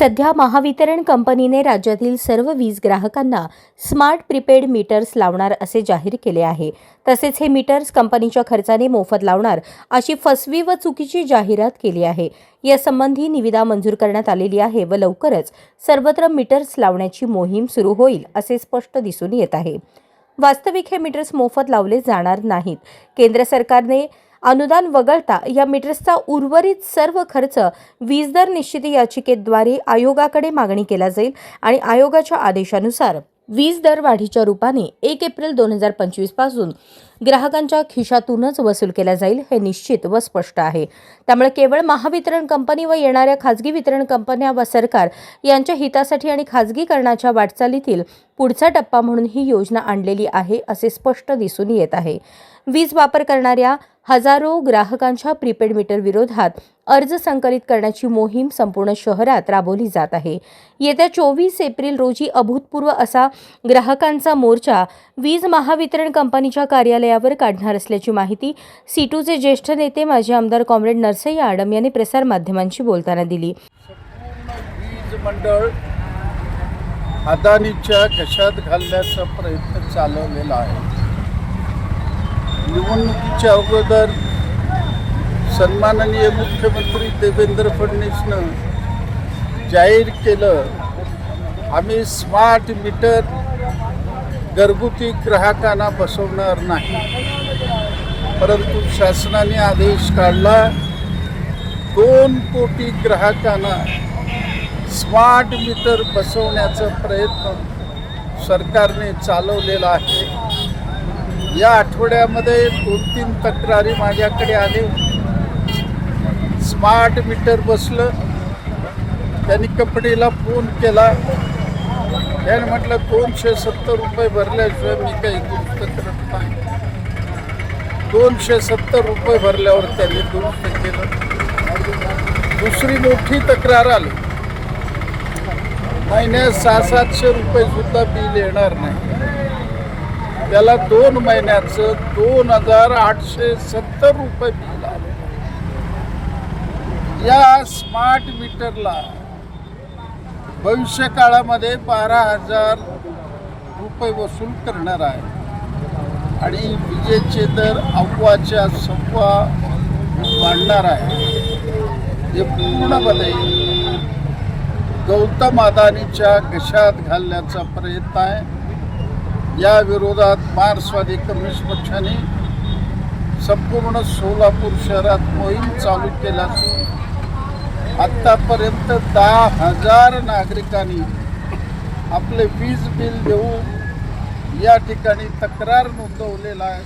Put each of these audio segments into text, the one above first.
सध्या महावितरण कंपनीने राज्यातील सर्व वीज ग्राहकांना स्मार्ट प्रीपेड मीटर्स लावणार असे जाहीर केले आहे. तसेच हे मीटर्स कंपनीच्या खर्चाने मोफत लावणार अशी फसवी व चुकीची जाहिरात केली आहे. यासंबंधी निविदा मंजूर करण्यात आलेली आहे व लवकरच सर्वत्र मीटर्स लावण्याची मोहीम सुरू होईल असे स्पष्ट दिसून येत आहे. वास्तविक हे मीटर्स मोफत लावले जाणार नाहीत. केंद्र सरकारने अनुदान वगळता या मीटर्सचा उर्वरित सर्व खर्च वीज दर निश्चिती याचिकेद्वारे आयोगाकडे मागणी केला जाईल आणि आयोगाच्या आदेशानुसार वीज दर वाढीच्या रूपाने एक एप्रिल दोन हजार पंचवीसपासून ग्राहकांच्या खिशातूनच वसूल केला जाईल हे निश्चित व स्पष्ट आहे. त्यामुळे केवळ महावितरण कंपनी व येणाऱ्या खाजगी वितरण कंपन्या व सरकार यांच्या हितासाठी आणि खाजगीकरणाच्या वाटचालीतील पुढचा टप्पा म्हणून ही योजना आणलेली आहे असे स्पष्ट दिसून येत आहे. वीज वापर करणाऱ्या हजारो ग्राहकांच्या प्रीपेड मीटर विरोधात अर्ज संकलित करण्याची मोहीम संपूर्ण शहरात राबवली जात आहे. येत्या चोवीस एप्रिल रोजी अभूतपूर्व असा ग्राहकांचा मोर्चा वीज महावितरण कंपनीच्या कार्यालयावर काढणार असल्याची माहिती सीटूचे ज्येष्ठ नेते माजी आमदार कॉम्रेड नरसय्या आडम यांनी प्रसारमाध्यमांशी बोलताना दिली. वीज मंडळ अदानीच्या घशात घालण्याचा प्रयत्न चालवलेला आहे. निवडणुकीच्या अगोदर सन्माननीय मुख्यमंत्री देवेंद्र फडणवीसनं जाहीर केलं आम्ही स्मार्ट मीटर घरगुती ग्राहकांना बसवणार नाही. परंतु शासनाने आदेश काढला दोन कोटी ग्राहकांना स्मार्ट मीटर बसवण्याचा प्रयत्न सरकारने चालवलेला आहे. या आठवड्यामध्ये दोन तीन तक्रारी माझ्याकडे आले. स्मार्ट मीटर बसलं. त्यांनी कंपनीला फोन केला. त्याने म्हटलं दोनशे सत्तर रुपये भरल्याशिवाय मी काही दुरुस्त करत नाही. दोनशे सत्तर रुपये भरल्यावर त्यांनी दुरुस्त केलं. दुसरी मोठी तक्रार आली. महिन्यात सहा सातशे रुपये सुद्धा बिल येणार नाही. त्याला दोन महिन्याचं दोन हजार आठशे सत्तर रुपये बिल आलं. या स्मार्ट मीटरला भविष्य काळामध्ये बारा हजार रुपये वसूल करणार आहे. आणि विजेचे दर अव्वाच्या सव्वा वाढणार आहे. हे पूर्णपणे गौतम अदानीच्या घशात घालण्याचा प्रयत्न आहे. या विरोधात मार्क्सवादी कम्युनिस्ट पक्षाने संपूर्ण सोलापूर शहरात मोहीम चालू केला असून आत्तापर्यंत दहा हजार नागरिकांनी आपले वीज बिल देऊन या ठिकाणी तक्रार नोंदवलेला आहे.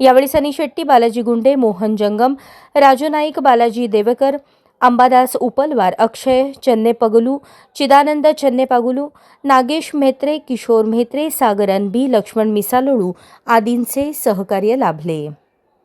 यावेळी सनी शेट्टी बालाजी गुंडे मोहन जंगम राजू नाईक बालाजी देवकर अंबादास उपलवार अक्षय चन्नेपगलू चिदानंद चन्नेपागुलू नागेश म्हेत्रे किशोर म्हेत्रे सागर अनबी लक्ष्मण मिसालोळू आदींचे सहकार्य लाभले.